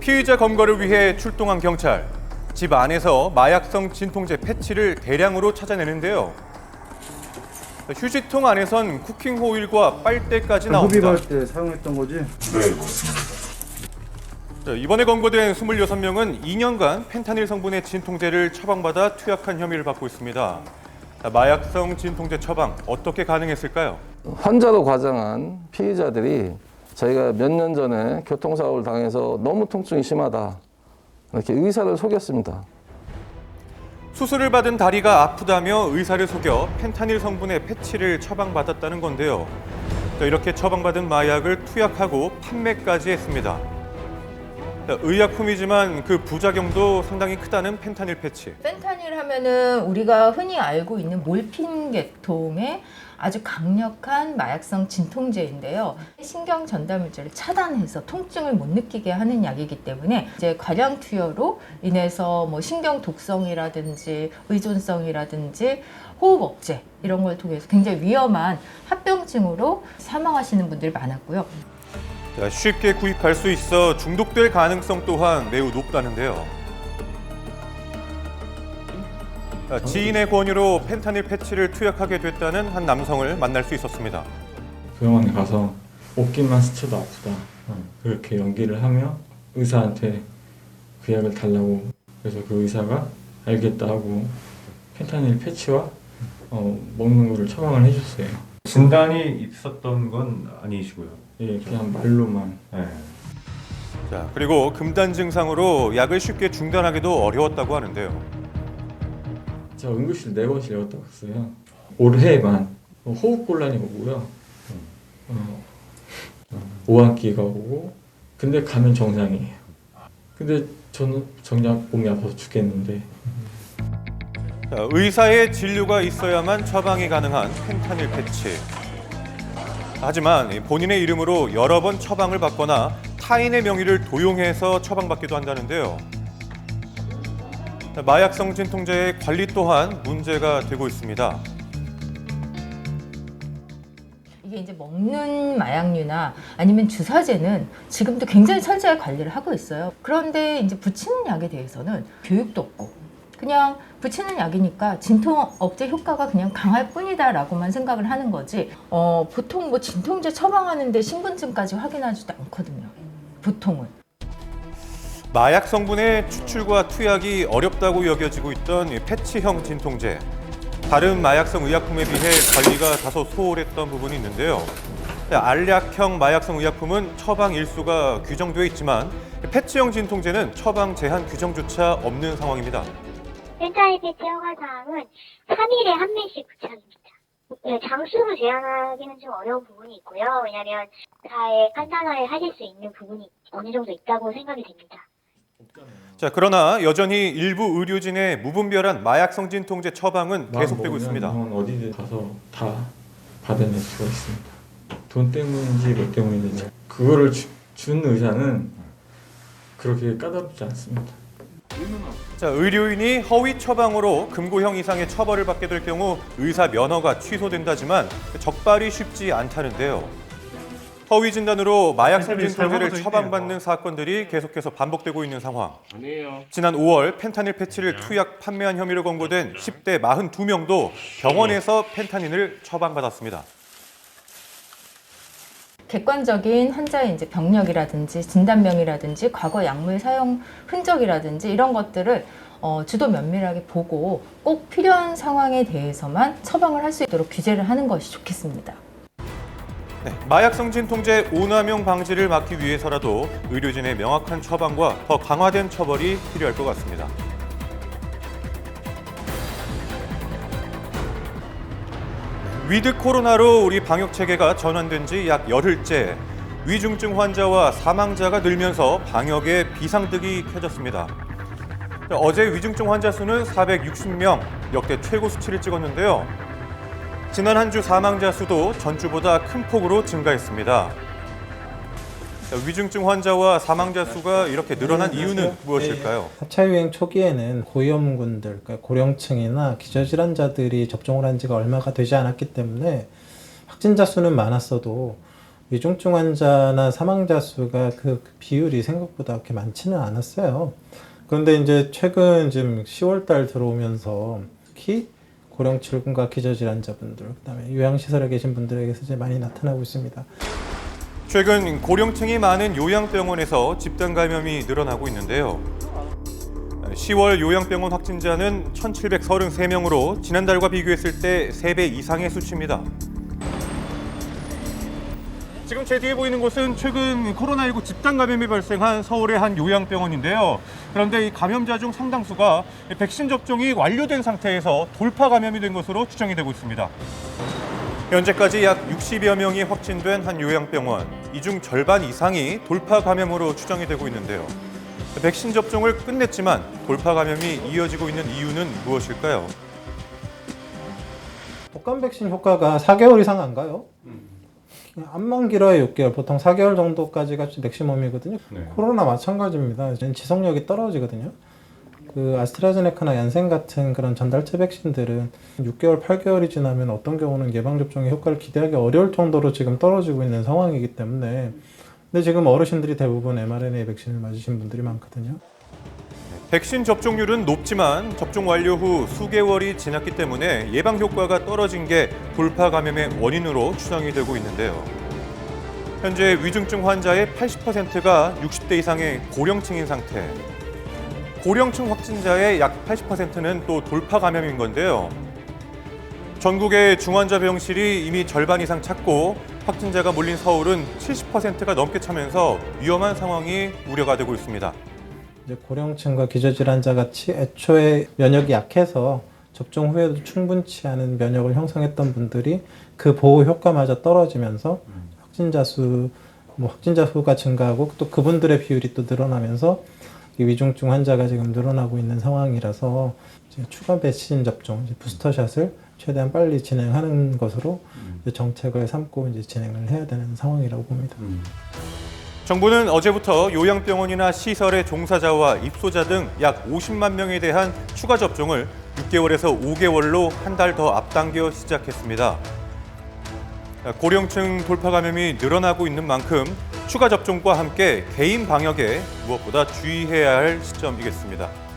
피의자 검거를 위해 출동한 경찰. 집 안에서 마약성 진통제 패치를 대량으로 찾아내는데요. 휴지통 안에선 쿠킹 호일과 빨대까지 나옵니다. 흡입할 때 사용했던 거지? 자, 이번에 검거된 26명은 2년간 펜타닐 성분의 진통제를 처방받아 투약한 혐의를 받고 있습니다. 자, 마약성 진통제 처방 어떻게 가능했을까요? 환자로 과장한 피의자들이 저희가 몇 년 전에 교통사고를 당해서 너무 통증이 심하다. 이렇게 의사를 속였습니다. 수술을 받은 다리가 아프다며 의사를 속여 펜타닐 성분의 패치를 처방받았다는 건데요. 자, 이렇게 처방받은 마약을 투약하고 판매까지 했습니다. 자, 의약품이지만 그 부작용도 상당히 크다는 펜타닐 패치. 펜타닐 하면은 우리가 흔히 알고 있는 몰핀 계통의 아주 강력한 마약성 진통제인데요. 신경 전달 물질을 차단해서 통증을 못 느끼게 하는 약이기 때문에 이제 과량 투여로 인해서 뭐 신경 독성이라든지 의존성이라든지 호흡 억제 이런 걸 통해서 굉장히 위험한 합병증으로 사망하시는 분들이 많았고요. 자, 쉽게 구입할 수 있어 중독될 가능성 또한 매우 높다는데요. 자, 지인의 권유로 펜타닐 패치를 투약하게 됐다는 한 남성을 만날 수 있었습니다. 병원에 가서 옷깃만 스쳐도 아프다. 그렇게 연기를 하며 의사한테 그 약을 달라고 그래서 그 의사가 알겠다 하고 펜타닐 패치와 어, 먹는 거를 처방을 해줬어요. 진단이 있었던 건 아니시고요. 예, 그냥 말로만 네. 자, 그리고 금단 증상으로 약을 쉽게 중단하기도 어려웠다고 하는데요. 제가 응급실 네 번씩 내갔다 왔어요. 올해만 어, 호흡곤란이 오고요. 어, 오한기가 오고 근데 가면 정상이에요. 근데 저는 정작 몸이 아파서 죽겠는데 자, 의사의 진료가 있어야만 처방이 가능한 펜타닐 패치. 하지만 이 본인의 이름으로 여러 번 처방을 받거나 타인의 명의를 도용해서 처방받기도 한다는데요. 자, 마약 성 진 통제의 관리 또한 문제가 되고 있습니다. 이게 이제 먹는 마약류나 아니면 주사제는 지금도 굉장히 철저히 관리를 하고 있어요. 그런데 이제 붙이는 약에 대해서는 교육도 없고 그냥 붙이는 약이니까 진통 억제 효과가 그냥 강할 뿐이다라고만 생각을 하는 거지. 어, 보통 뭐 진통제 처방하는데 신분증까지 확인하지도 않거든요. 보통은. 마약 성분의 추출과 투약이 어렵다고 여겨지고 있던 이 패치형 진통제. 다른 마약성 의약품에 비해 관리가 다소 소홀했던 부분이 있는데요. 알약형 마약성 의약품은 처방 일수가 규정되어 있지만 패치형 진통제는 처방 제한 규정조차 없는 상황입니다. 패치 허가 사항은 3일에 한 명씩 부착입니다. 네, 장수로 제한하기는 좀 어려운 부분이 있고요. 왜냐하면 다의 판단을 하실 수 있는 부분이 어느 정도 있다고 생각이 됩니다. 자, 그러나 여전히 일부 의료진의 무분별한 마약 성 진 통제 처방은 계속되고 있습니다. 병원 어디든 가서 다 받아낼 수가 있습니다. 돈 때문인지 뭐 때문인지 그거를 주, 준 의사는 그렇게 까다롭지 않습니다. 자, 의료인이 허위 처방으로 금고형 이상의 처벌을 받게 될 경우 의사 면허가 취소된다지만 적발이 쉽지 않다는데요. 허위 진단으로 마약성 펜타닐 진통제를 사용하고 처방받는 사건들이 계속해서 반복되고 있는 상황. 지난 5월 펜타닐 패치를 투약 판매한 혐의로 검거된 10대 42명도 병원에서 펜타닌을 처방받았습니다. 객관적인 환자의 이제 병력이라든지 진단명이라든지 과거 약물 사용 흔적이라든지 이런 것들을 어, 주도 면밀하게 보고 꼭 필요한 상황에 대해서만 처방을 할 수 있도록 규제를 하는 것이 좋겠습니다. 네, 마약 성 진 통제 오남용 방지를 막기 위해서라도 의료진의 명확한 처방과 더 강화된 처벌이 필요할 것 같습니다. 위드 코로나로 우리 방역 체계가 전환된 지 약 열흘째 위중증 환자와 사망자가 늘면서 방역에 비상등이 켜졌습니다. 어제 위중증 환자 수는 460명, 역대 최고 수치를 찍었는데요. 지난 한 주 사망자 수도 전주보다 큰 폭으로 증가했습니다. 자, 위중증 환자와 사망자 수가 이렇게 늘어난 이유는 무엇일까요? 4차 유행 초기에는 고위험군들, 그러니까 고령층이나 기저질환자들이 접종을 한 지가 얼마가 되지 않았기 때문에 확진자 수는 많았어도 위중증 환자나 사망자 수가 그 비율이 생각보다 그렇게 많지는 않았어요. 그런데 이제 최근 지금 10월 달 들어오면서 특히 고령층과 기저질환자분들, 그다음에 요양시설에 계신 분들에게서 이제 많이 나타나고 있습니다. 최근 고령층이 많은 요양병원에서 집단 감염이 늘어나고 있는데요. 10월 요양병원 확진자는 1,733명으로 지난달과 비교했을 때 3배 이상의 수치입니다. 지금 제 뒤에 보이는 곳은 최근 코로나19 집단 감염이 발생한 서울의 한 요양병원인데요. 그런데 이 감염자 중 상당수가 백신 접종이 완료된 상태에서 돌파 감염이 된 것으로 추정이 되고 있습니다. 현재까지 약 60여 명이 확진된 한 요양병원. 이 중 절반 이상이 돌파 감염으로 추정이 되고 있는데요. 백신 접종을 끝냈지만 돌파 감염이 이어지고 있는 이유는 무엇일까요? 독감 백신 효과가 4개월 이상 안 가요. 암만 길어야 6개월, 보통 4개월 정도까지가 맥시멈이거든요. 네. 코로나 마찬가지입니다. 이제는 지속력이 떨어지거든요. 그 아스트라제네카나 얀센 같은 그런 전달체 백신들은 6개월, 8개월이 지나면 어떤 경우는 예방 접종의 효과를 기대하기 어려울 정도로 지금 떨어지고 있는 상황이기 때문에 근데 지금 어르신들이 대부분 mRNA 백신을 맞으신 분들이 많거든요. 백신 접종률은 높지만 접종 완료 후 수개월이 지났기 때문에 예방 효과가 떨어진 게 돌파 감염의 원인으로 추정이 되고 있는데요. 현재 위중증 환자의 80%가 60대 이상의 고령층인 상태. 고령층 확진자의 약 80%는 또 돌파 감염인 건데요. 전국의 중환자 병실이 이미 절반 이상 찼고 확진자가 몰린 서울은 70%가 넘게 차면서 위험한 상황이 우려가 되고 있습니다. 이제 고령층과 기저질환자 같이 애초에 면역이 약해서 접종 후에도 충분치 않은 면역을 형성했던 분들이 그 보호 효과마저 떨어지면서 확진자 수, 뭐 확진자 수가 증가하고 또 그분들의 비율이 또 늘어나면서 이 위중증 환자가 지금 늘어나고 있는 상황이라서 이제 추가 백신 접종, 이제 부스터샷을 최대한 빨리 진행하는 것으로 이제 정책을 삼고 이제 진행을 해야 되는 상황이라고 봅니다. 정부는 어제부터 요양병원이나 시설의 종사자와 입소자 등 약 50만 명에 대한 추가 접종을 6개월에서 5개월로 한 달 더 앞당겨 시작했습니다. 고령층 돌파 감염이 늘어나고 있는 만큼 추가 접종과 함께 개인 방역에 무엇보다 주의해야 할 시점이겠습니다.